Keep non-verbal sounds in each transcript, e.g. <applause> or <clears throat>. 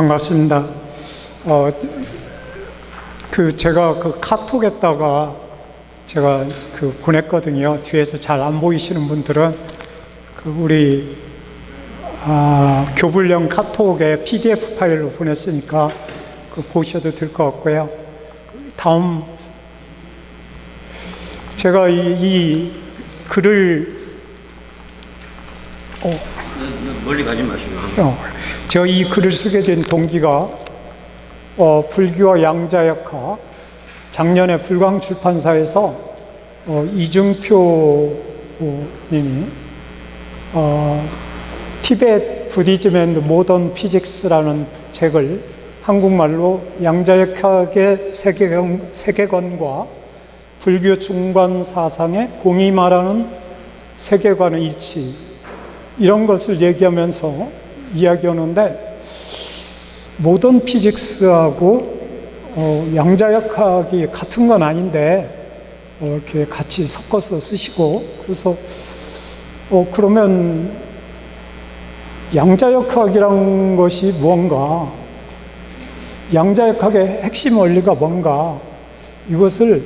반갑습니다. 어, 그 제가 그 카톡에다가 제가 그 보냈거든요. 뒤에서 잘 안 보이시는 분들은 그 우리 아, 교불령 카톡에 PDF 파일로 보냈으니까 그 보셔도 될 것 같고요. 다음 제가 이, 이 글을 어, 멀리 가지 마시고 어, 제가 이 글을 쓰게 된 동기가 어, 불교와 양자역학 작년에 불광 출판사에서 어, 이중표 어, 님이 어, 티베트 부디즘 앤드 모던 피직스라는 책을 한국말로 양자역학의 세계관, 세계관과 불교 중간 사상의 공이 말하는 세계관의 일치 이런 것을 얘기하면서 이야기하는데 모던 피직스하고 어, 양자역학이 같은 건 아닌데 어, 이렇게 같이 섞어서 쓰시고 그래서 어, 그러면 양자역학이란 것이 무언가 양자역학의 핵심 원리가 뭔가 이것을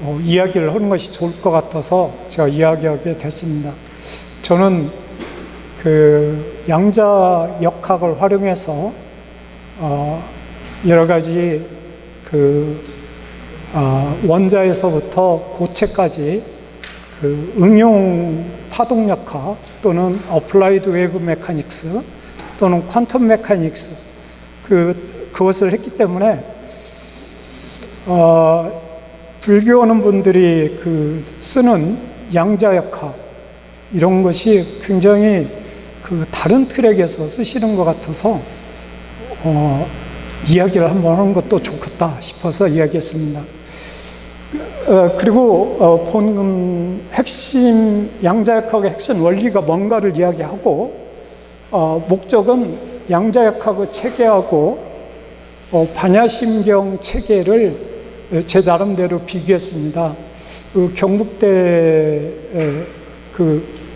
어, 이야기를 하는 것이 좋을 것 같아서 제가 이야기하게 됐습니다. 저는 그 양자 역학을 활용해서 어 여러 가지 그 어 원자에서부터 고체까지 그 응용 파동 역학 또는 어플라이드 웨브 메카닉스 또는 퀀텀 메카닉스 그 그것을 했기 때문에 어 불교하는 분들이 그 쓰는 양자 역학 이런 것이 굉장히 그 다른 트랙에서 쓰시는 것 같아서 어, 이야기를 한번 하는 것도 좋겠다 싶어서 이야기했습니다. 어, 그리고 어, 본 핵심 양자역학의 핵심 원리가 뭔가를 이야기하고 어, 목적은 양자역학의 체계하고 어, 반야심경 체계를 제 나름대로 비교했습니다. 그 경북대 그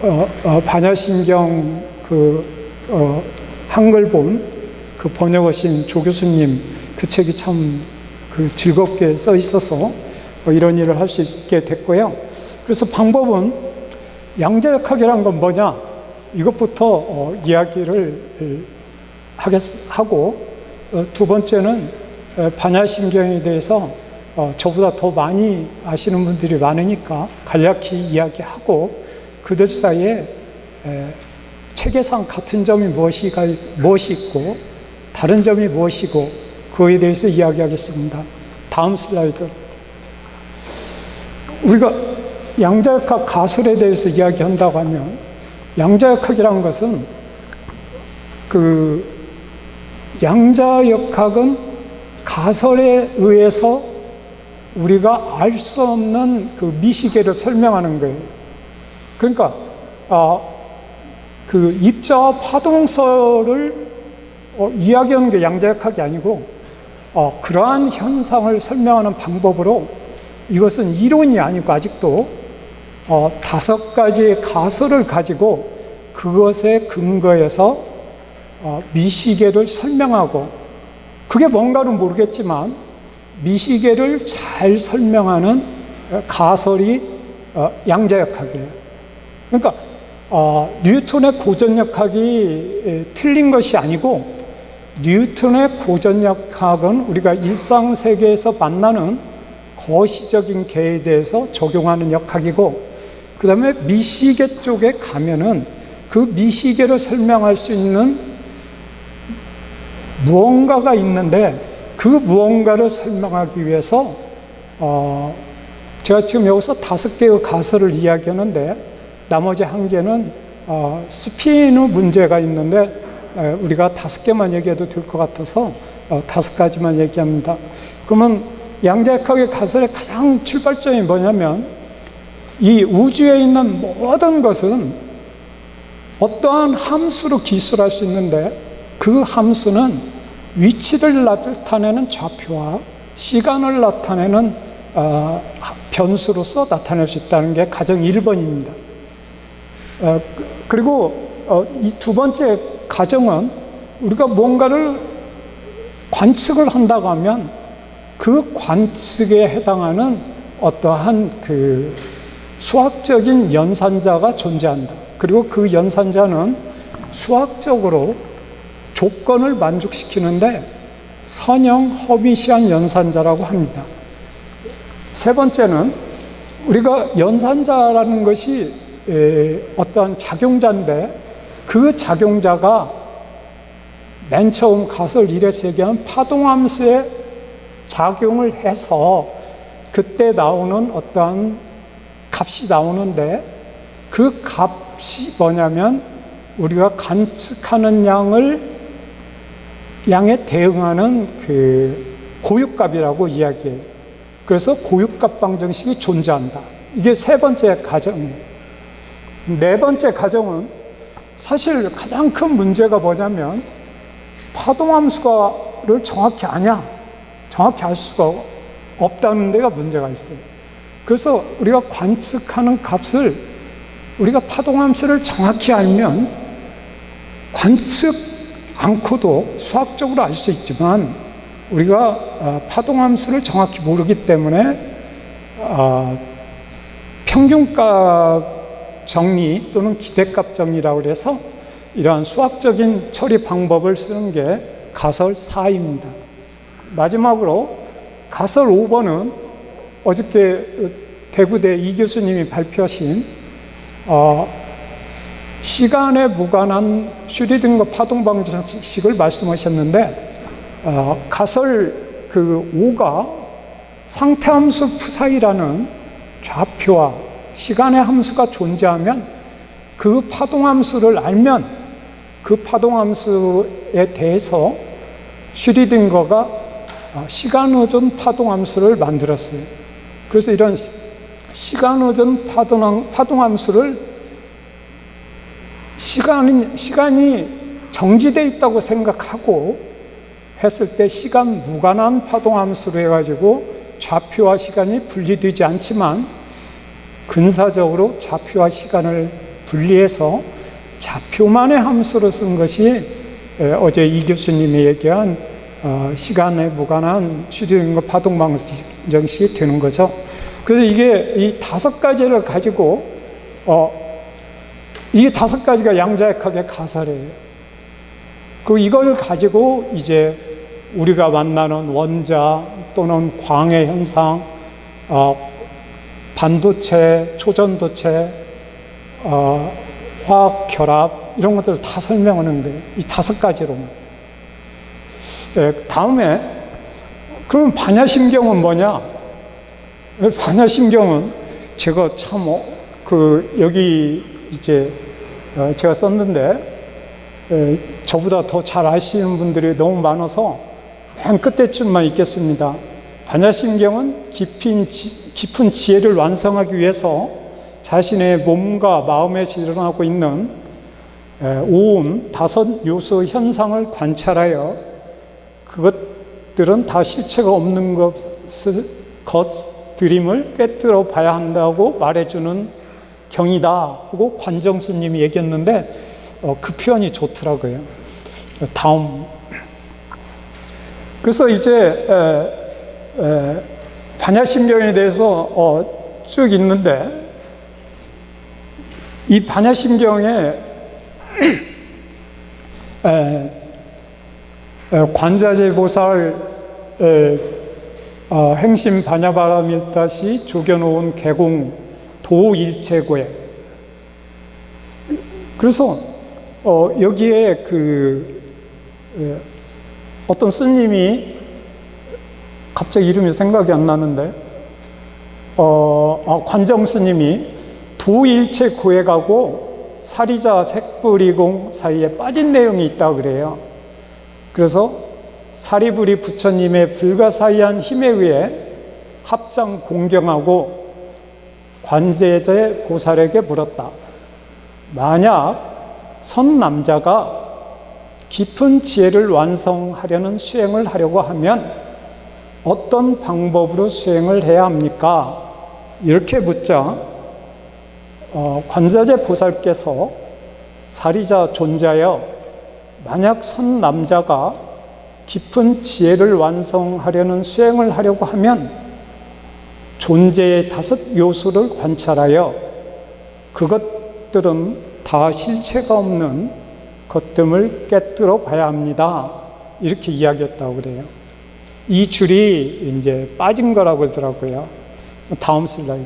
어, 어, 반야신경 그 어, 한글 본 그 번역하신 조 교수님 그 책이 참 그 즐겁게 써 있어서 어, 이런 일을 할 수 있게 됐고요. 그래서 방법은 양자역학이란 건 뭐냐 이것부터 어, 이야기를 하겠, 하고 어, 두 번째는 어, 반야신경에 대해서 어, 저보다 더 많이 아시는 분들이 많으니까 간략히 이야기하고 그들 사이에 에, 체계상 같은 점이 무엇이가, 무엇이 있고 다른 점이 무엇이고 그에 대해서 이야기하겠습니다. 다음 슬라이드. 우리가 양자역학 가설에 대해서 이야기한다고 하면 양자역학이라는 것은 그 양자역학은 가설에 의해서 우리가 알 수 없는 그 미시계를 설명하는 거예요. 그러니까 아, 그 입자와 파동설을 어, 이야기하는 게 양자역학이 아니고 어, 그러한 현상을 설명하는 방법으로 이것은 이론이 아니고 아직도 어, 다섯 가지의 가설을 가지고 그것에 근거해서 어, 미시계를 설명하고 그게 뭔가는 모르겠지만 미시계를 잘 설명하는 가설이 어, 양자역학이에요. 그러니까 어, 뉴턴의 고전역학이 틀린 것이 아니고 뉴턴의 고전역학은 우리가 일상 세계에서 만나는 거시적인 개에 대해서 적용하는 역학이고 그 다음에 미시계 쪽에 가면은 그 미시계를 설명할 수 있는 무언가가 있는데 그 무언가를 설명하기 위해서 어 제가 지금 여기서 다섯 개의 가설을 이야기하는데 나머지 한 개는 어 스피너 문제가 있는데 우리가 다섯 개만 얘기해도 될 것 같아서 어 다섯 가지만 얘기합니다. 그러면 양자역학의 가설의 가장 출발점이 뭐냐면 이 우주에 있는 모든 것은 어떠한 함수로 기술할 수 있는데 그 함수는 위치를 나타내는 좌표와 시간을 나타내는 어, 변수로서 나타낼 수 있다는 게 가정 1번입니다. 어, 그리고 어, 이 두 번째 가정은 우리가 뭔가를 관측을 한다고 하면 그 관측에 해당하는 어떠한 그 수학적인 연산자가 존재한다. 그리고 그 연산자는 수학적으로 조건을 만족시키는데 선형 허미시한 연산자라고 합니다. 세 번째는 우리가 연산자라는 것이 에, 어떠한 작용자인데 그 작용자가 맨 처음 가설 1에서 얘기한 파동함수에 작용을 해서 그때 나오는 어떠한 값이 나오는데 그 값이 뭐냐면 우리가 관측하는 양을 양에 대응하는 그 고유값이라고 이야기해요. 그래서 고유값 방정식이 존재한다. 이게 세 번째 가정이에요. 네 번째 가정은 사실 가장 큰 문제가 뭐냐면 파동함수가를 정확히 아냐, 정확히 알 수가 없다는 데가 문제가 있어요. 그래서 우리가 관측하는 값을 우리가 파동함수를 정확히 알면 관측 않고도 수학적으로 알 수 있지만 우리가 어, 파동함수를 정확히 모르기 때문에 어, 평균값 정리 또는 기대값 정리라고 해서 이러한 수학적인 처리 방법을 쓰는 게 가설 4입니다. 마지막으로 가설 5번은 어저께 대구대 이 교수님이 발표하신 어, 시간에 무관한 슈리딩거 파동 방정식을 말씀하셨는데 어, 가설 그 5가 상태함수 푸사이라는 좌표와 시간의 함수가 존재하면 그 파동 함수를 알면 그 파동 함수에 대해서 슈리딩거가 어, 시간의존 파동 함수를 만들었어요. 그래서 이런 시간의존 파동, 파동 함수를 시간이, 시간이 정지되어 있다고 생각하고 했을 때 시간 무관한 파동 함수로 해가지고 좌표와 시간이 분리되지 않지만 근사적으로 좌표와 시간을 분리해서 좌표만의 함수로 쓴 것이 어제 이 교수님이 얘기한 어, 시간에 무관한 슈디링거 파동 방정식이 되는 거죠. 그래서 이게 이 다섯 가지를 가지고 어, 이 다섯 가지가 양자역학의 가설이에요. 그 이걸 가지고 이제 우리가 만나는 원자 또는 광의 현상, 어, 반도체, 초전도체, 어, 화학 결합 이런 것들을 다 설명하는 거예요. 이 다섯 가지로만. 네, 다음에 그럼 반야심경은 뭐냐? 반야심경은 제가 참 그 여기 이제 어, 제가 썼는데 에, 저보다 더 잘 아시는 분들이 너무 많아서 맨 끝에쯤만 읽겠습니다. 반야심경은 깊은, 지, 깊은 지혜를 완성하기 위해서 자신의 몸과 마음에서 일어나고 있는 에, 오온 다섯 요소 현상을 관찰하여 그것들은 다 실체가 없는 것을, 것들임을 꿰뚫어 봐야 한다고 말해주는 경이다. 그고 관정 스님이 얘기했는데 어, 그 표현이 좋더라고요. 다음. 그래서 이제 에, 에, 반야심경에 대해서 어, 쭉 있는데 이 반야심경에 <clears throat> 관자재보살 어, 행심 반야바라밀다시 조겨놓은 개공 도일체고에. 그래서 어, 여기에 그 예, 어떤 스님이 갑자기 이름이 생각이 안 나는데 어, 아, 관정 스님이 도일체 구해가고 사리자 색불이공 사이에 빠진 내용이 있다 그래요. 그래서 사리부리 부처님의 불가사의한 힘에 의해 합장 공경하고 관제제 고살에게 물었다. 만약 선 남자가 깊은 지혜를 완성하려는 수행을 하려고 하면 어떤 방법으로 수행을 해야 합니까? 이렇게 묻자 어, 관자재 보살께서 사리자 존자여 만약 선 남자가 깊은 지혜를 완성하려는 수행을 하려고 하면 존재의 다섯 요소를 관찰하여 그것들은 다 실체가 없는 것됨을 깨뜨려 봐야 합니다. 이렇게 이야기했다고 그래요. 이 줄이 이제 빠진 거라고 그러더라고요. 다음 슬라이드.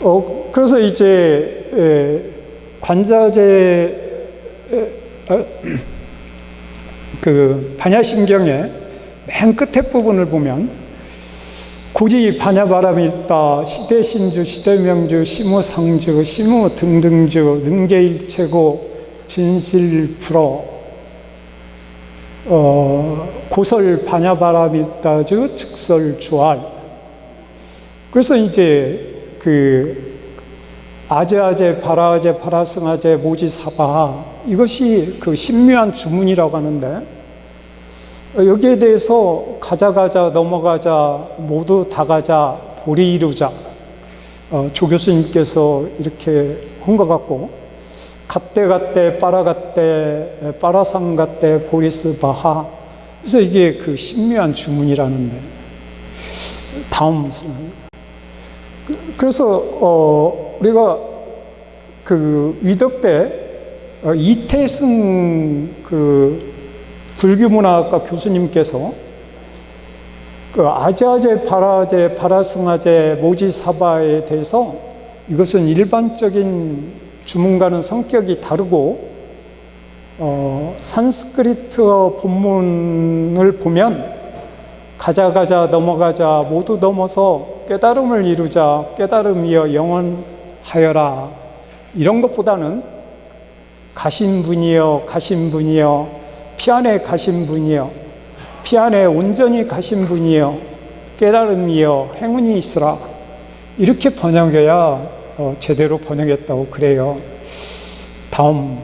어, 그래서 이제 에, 관자재 에, 어, <clears throat> 그 반야심경의 맨 끝에 부분을 보면 굳이 반야바람일다 시대신주 시대명주 시무상주 시무 등등주 능계일체고 진실불어 어, 고설 반야바람일다주 즉설 주알. 그래서 이제 그 아제아제 바라아제 바라승아제 모지사바 이것이 그 신묘한 주문이라고 하는데 어, 여기에 대해서 가자 가자 넘어가자 모두 다 가자 보리 이루자. 어, 조 교수님께서 이렇게 한 것 같고 갓대 갓대 빠라갓대 빠라상 갓대 보리스 바하. 그래서 이게 그 신묘한 주문이라는데. 다음 그- 그래서 어, 우리가 그 위덕 때 어, 이태승 그 불교문화학과 교수님께서 그 아자제, 바라제, 바라승아제, 모지사바에 대해서 이것은 일반적인 주문과는 성격이 다르고 어, 산스크리트어 본문을 보면 가자 가자 넘어가자 모두 넘어서 깨달음을 이루자 깨달음이여 영원하여라. 이런 것보다는 가신 분이여 가신 분이여 피 안에 가신 분이여 피 안에 온전히 가신 분이여 깨달음이여 행운이 있으라. 이렇게 번역해야 어, 제대로 번역했다고 그래요. 다음.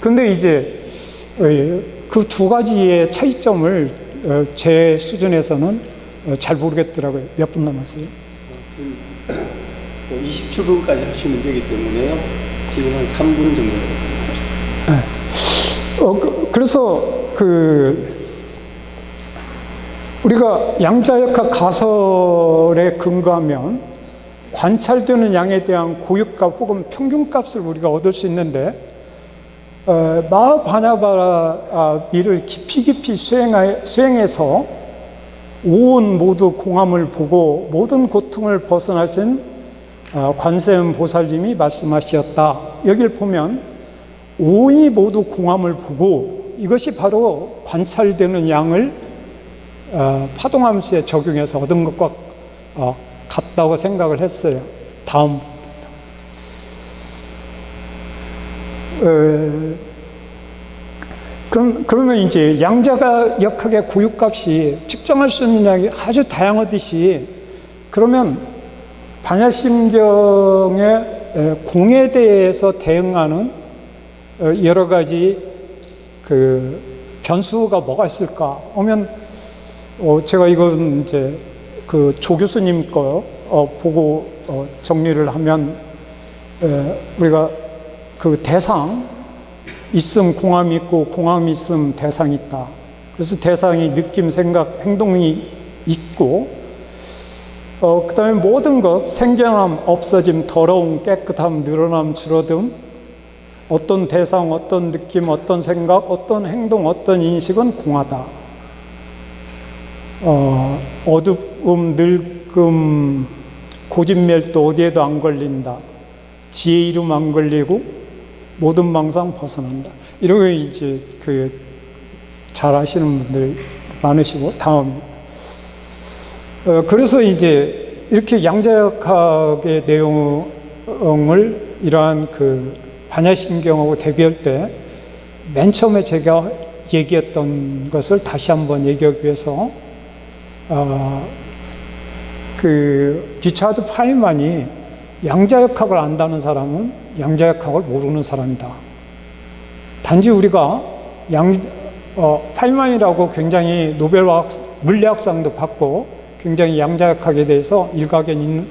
근데 이제 그 두 가지의 차이점을 어, 제 수준에서는 어, 잘 모르겠더라고요. 몇 분 남았어요? 27분까지 하시면 되기 때문에요. 지금 한 3분 정도 하셨어요. 어, 그, 그래서 그 우리가 양자역학 가설에 근거하면 관찰되는 양에 대한 고유값 혹은 평균값을 우리가 얻을 수 있는데 어, 마하바냐바라 아, 미를 깊이 깊이 수행하, 수행해서 온 모두 공함을 보고 모든 고통을 벗어나신 아, 관세음 보살님이 말씀하셨다. 여기를 보면 온이 모두 공함을 보고 이것이 바로 관찰되는 양을 어, 파동함수에 적용해서 얻은 것과 어, 같다고 생각을 했어요. 다음. 어, 그럼, 그러면 이제 양자가 역학의 고유값이 측정할 수 있는 양이 아주 다양하듯이 그러면 반야심경의 에, 공에 대해서 대응하는 어, 여러 가지 그 변수가 뭐가 있을까? 하면 어, 제가 이건 이제 그 조 교수님 거 어, 보고 어, 정리를 하면 에, 우리가 그 대상 있음 공함이 있고 공함이 있음 대상이 있다. 그래서 대상이 느낌, 생각, 행동이 있고 어, 그 다음에 모든 것 생겨남, 없어짐, 더러움, 깨끗함, 늘어남, 줄어듦 어떤 대상, 어떤 느낌, 어떤 생각, 어떤 행동, 어떤 인식은 공하다. 어, 어둡 음, 늙음, 고집멸도 어디에도 안 걸린다. 지혜 이름 안 걸리고 모든 망상 벗어난다. 이런 거 이제 그 잘 아시는 분들 많으시고 다음. 어, 그래서 이제 이렇게 양자역학의 내용을 이러한 그 반야심경하고 대비할 때 맨 처음에 제가 얘기했던 것을 다시 한번 얘기하기 위해서 어, 그 리차드 파이만이 양자역학을 안다는 사람은 양자역학을 모르는 사람이다. 단지 우리가 양, 어, 파이만이라고 굉장히 노벨화학 물리학상도 받고 굉장히 양자역학에 대해서 일가견 있는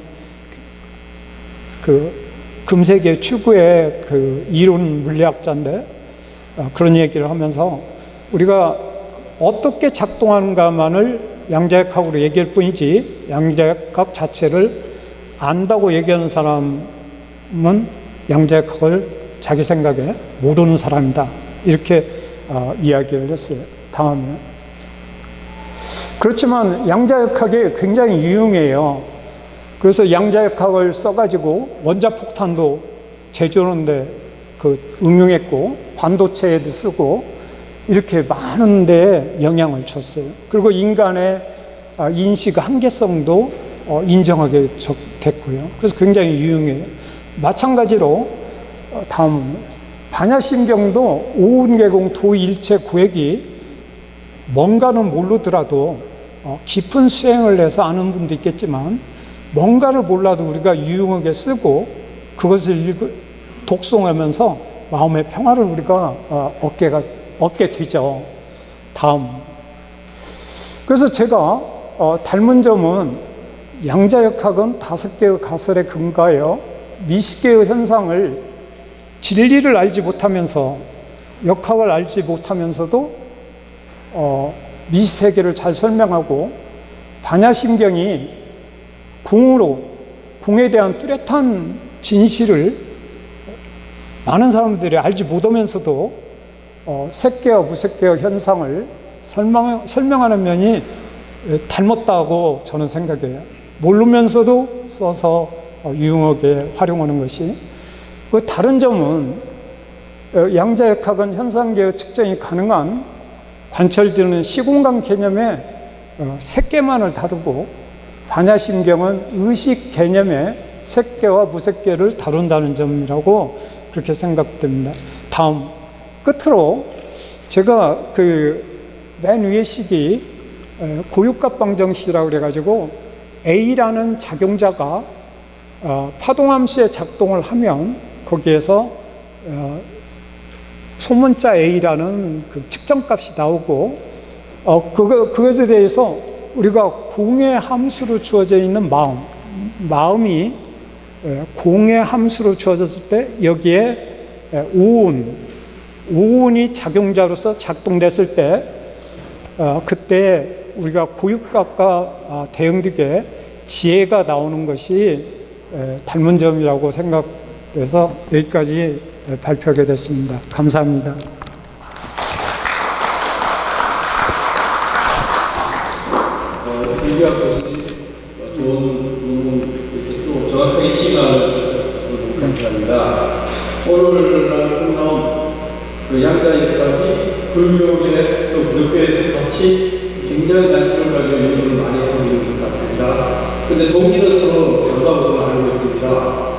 그 금세계 최고의 그 이론 물리학자인데 어, 그런 얘기를 하면서 우리가 어떻게 작동하는가만을 양자역학으로 얘기할 뿐이지 양자역학 자체를 안다고 얘기하는 사람은 양자역학을 자기 생각에 모르는 사람이다. 이렇게 어, 이야기를 했어요. 다음에. 그렇지만 양자역학이 굉장히 유용해요. 그래서 양자역학을 써가지고 원자폭탄도 제조하는데 그 응용했고 반도체에도 쓰고 이렇게 많은 데 영향을 줬어요. 그리고 인간의 아, 인식 한계성도 어, 인정하게 적- 됐고요. 그래서 굉장히 유용해요. 마찬가지로 어, 다음 반야심경도 오운계공 도일체 구획이 뭔가는 모르더라도 어, 깊은 수행을 해서 아는 분도 있겠지만 뭔가를 몰라도 우리가 유용하게 쓰고 그것을 읽- 독송하면서 마음의 평화를 우리가 어, 얻게가, 얻게 되죠. 다음. 그래서 제가 어, 닮은 점은 양자역학은 다섯 개의 가설에 근거하여 미식계의 현상을 진리를 알지 못하면서 역학을 알지 못하면서도 어, 미세계를 잘 설명하고 반야심경이 궁으로 궁에 대한 뚜렷한 진실을 많은 사람들이 알지 못하면서도 어, 색계와 무색계의 현상을 설명, 설명하는 면이 에, 닮았다고 저는 생각해요. 모르면서도 써서 어, 유용하게 활용하는 것이 그 다른 점은 어, 양자역학은 현상계의 측정이 가능한 관철되는 시공간 개념의 어, 색계만을 다루고 반야심경은 의식 개념의 색계와 무색계를 다룬다는 점이라고 그렇게 생각됩니다. 다음 끝으로 제가 그 맨 위에 식이 에, 고유값 방정식이라고 그래가지고 A라는 작용자가 어, 파동함수의 작동을 하면 거기에서 어, 소문자 A라는 그 측정값이 나오고 어, 그거, 그것에 대해서 우리가 공의 함수로 주어져 있는 마음, 마음이 에, 공의 함수로 주어졌을 때 여기에 에, 오운, 오운이 작용자로서 작동됐을 때 어, 그때 우리가 고육각과 아, 대응득의 지혜가 나오는 것이 에, 닮은 점이라고 생각돼서 여기까지 에, 발표하게 됐습니다. 감사합니다. 어, 유리학 교수님 좋은 부분 이렇게 또 정확하게 시간을 주셔서 감사합니다. 오늘 나온 그 양자역학이 불교계 또 기독교에서 같이 굉장히 관심을 가지고 연구를 많이 하고 있는 것 같습니다. 근데 동기로서 반가워서 알고 있습니다.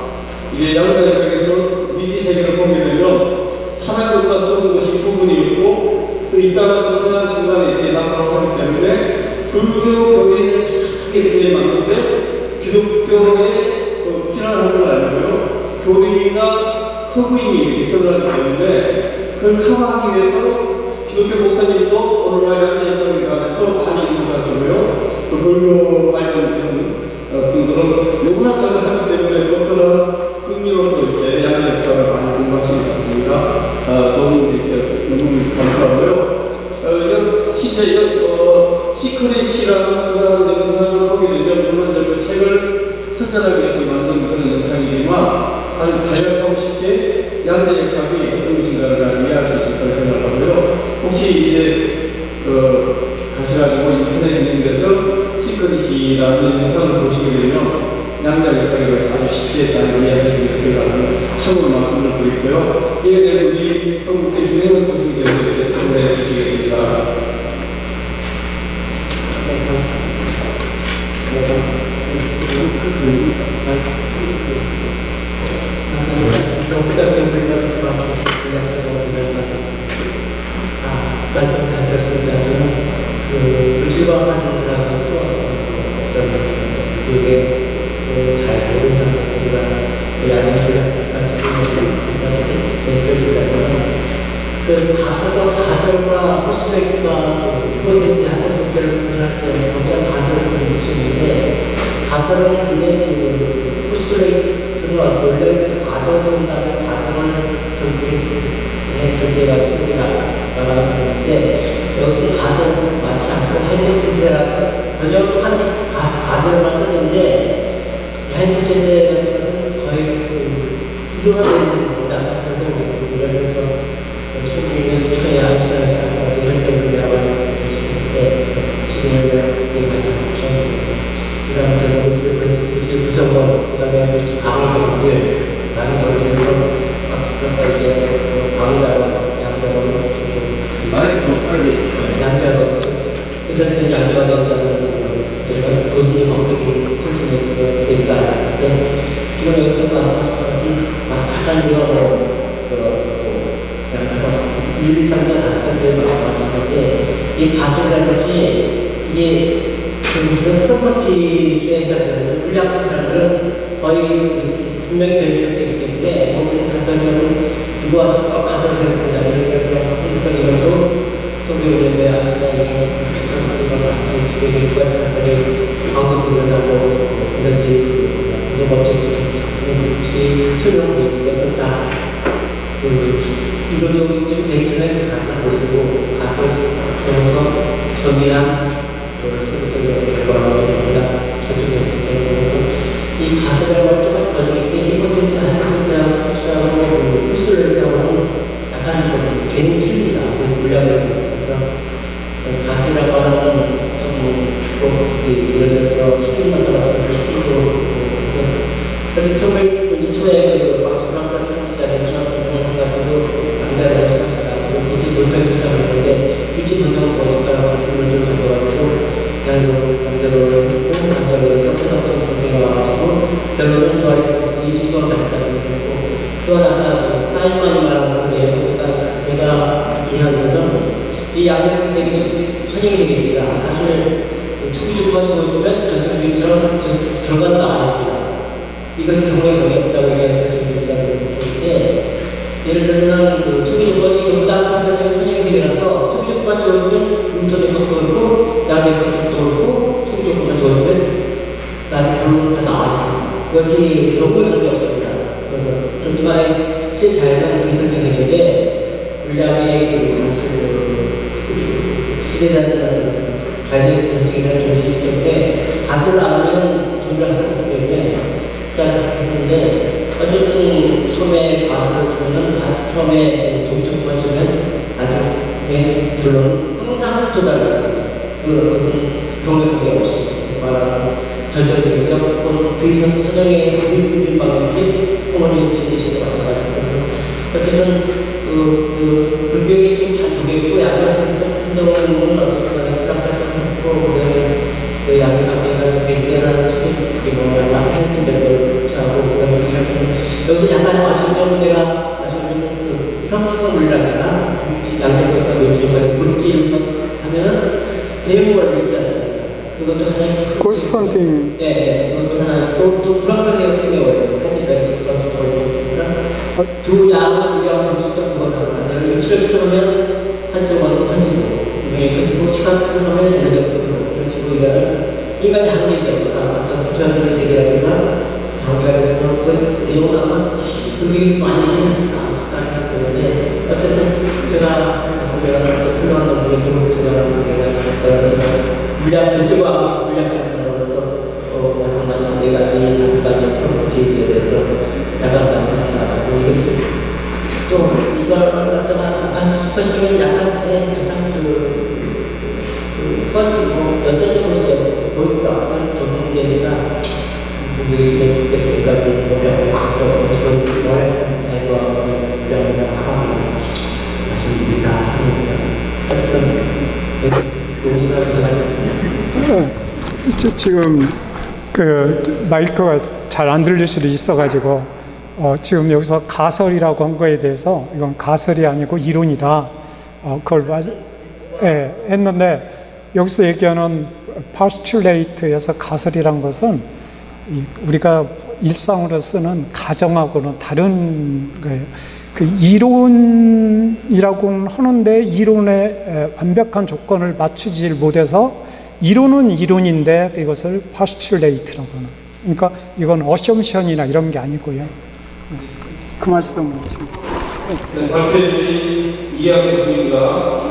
이게 양자역학에서 미지 세계를 보게 되면 사랑과 쏘는 것이 부분이 있고 또 이따가 또 성장 순간에 이렇게 나타나고 하기 때문에 불교 교리를 착하게 교리에 맞는데 기독교의 그걸 알고요. 교리가 드러나게 되는데 그걸 커버하기 위해서 기독교 목사님도 오늘날 양자역학에 관해서 많이. 또 불교 관련된 어, 분들은 누구나 잘하기 때문에 그것들은 흥미롭고 이렇게 양자역학을 많이 공부하시는 것 같습니다. 아, 도움 이렇게 너무 감사하고요. 어, 이건 실제 이건 어, 시크릿이라는 그런 영상을 보게 되면 물론 이제 그 책을 설정하기 위해서 만든 그런 영상이지만 아주 쉽게 양자역학이 어떤 것인가를 잘 이해할 수 있을 거라 생각하고요. 혹시 이제 그 가셔가지고 인터넷에 있는 데서 시크릿이라는 영상을 보시게 되면 양자역학에 대해서 아주 쉽게 잘 이해할 수 있을 거라는 참고로 말씀을 드리고요. 이에 대해서 우리 한국의 유명한 교수님께서 설명해 주시겠습니다. 그 법칙 수령이 있는 다그 이론적인 데이터를 갖다 보시고 가서 세워서 정의한 이 가설을 조금 번역이 히포테시스 하이포테시스하고 풀스를 세우는 약간 좀 개념 틀리다 물량을 그래서 가설이라고 하는 사실 초기 조건 적어주면 전통주의처럼 결과는 나왔습니다. 이것이 정말 없다고 얘기하는 전통주의자들인데 예를 들면 그 초기조건이 경당에서 선행이 되라서 초기조건만 적어주면 문터조건 적어주고 양육조건 적어주고 초기조건만 적어주면 나중에 결론은 다 나왔습니다. 이것이 결국은 전혀 없습니다. 그래서 좀 이번에 실제 자연은 우리 선생님에게 물량의 그 시대자들은 잘된 정책이나 정책 때문에 가설을 안 하면 종교를 하기 때문에 어쨌든 처음에 가설을 보면 처음에 종교 번째는 나중에 결론은 항상 도달했습니다. 그것은 경력이 없이 말하는 경력 또는 그 서정의 그림 방식이 어머니 쓰시는 마찬가지고 어쨌든 그, 그 불교에 좀잘 되겠고 양양에서 한정하는 건 어떻게 그 양이 관계가 굉장한 스피드 경험을 많은 친구들 하고 여기서 약간 아쉬운 점은 내가 아쉬운 그 평소 물량이나 양쪽에서 요즘에 물기 하면은 내용을 얘기하잖아요. 그것도 하나의 큰 고스펀팅 네, 그것도 하나 또, 또 프랑스의 같은 경우에요. 두 양을 우리하고 수도 그거는 일치를 틀으면 한쪽은 한쪽으로 그리고 시간 틀으면 연력으로 이런 식으로 인간이 한계 때문에 뭐 연쇄적으로 이제 보니까 전문계니까 그게 이제 그때까지 뭐냐고 하죠. 지금 뭐에 대해서 물량이나 하고 하십니다. 어쨌든 좋은 시간을 가졌습니다. 지- 지금 그 마이크가 잘 안 들릴 수도 있어가지고 어, 지금 여기서 가설이라고 한 거에 대해서 이건 가설이 아니고 이론이다. 어, 그걸 맞, 예, 했는데 여기서 얘기하는 postulate에서 가설이란 것은 이 우리가 일상으로 쓰는 가정하고는 다른 거예요. 그 이론이라고는 하는데 이론의 에, 완벽한 조건을 맞추지 못해서 이론은 이론인데 이것을 postulate라고 하는. 그러니까 이건 assumption이나 이런 게 아니고요. 그 말씀을 지금 네, 발표해 주신 이학 교수님과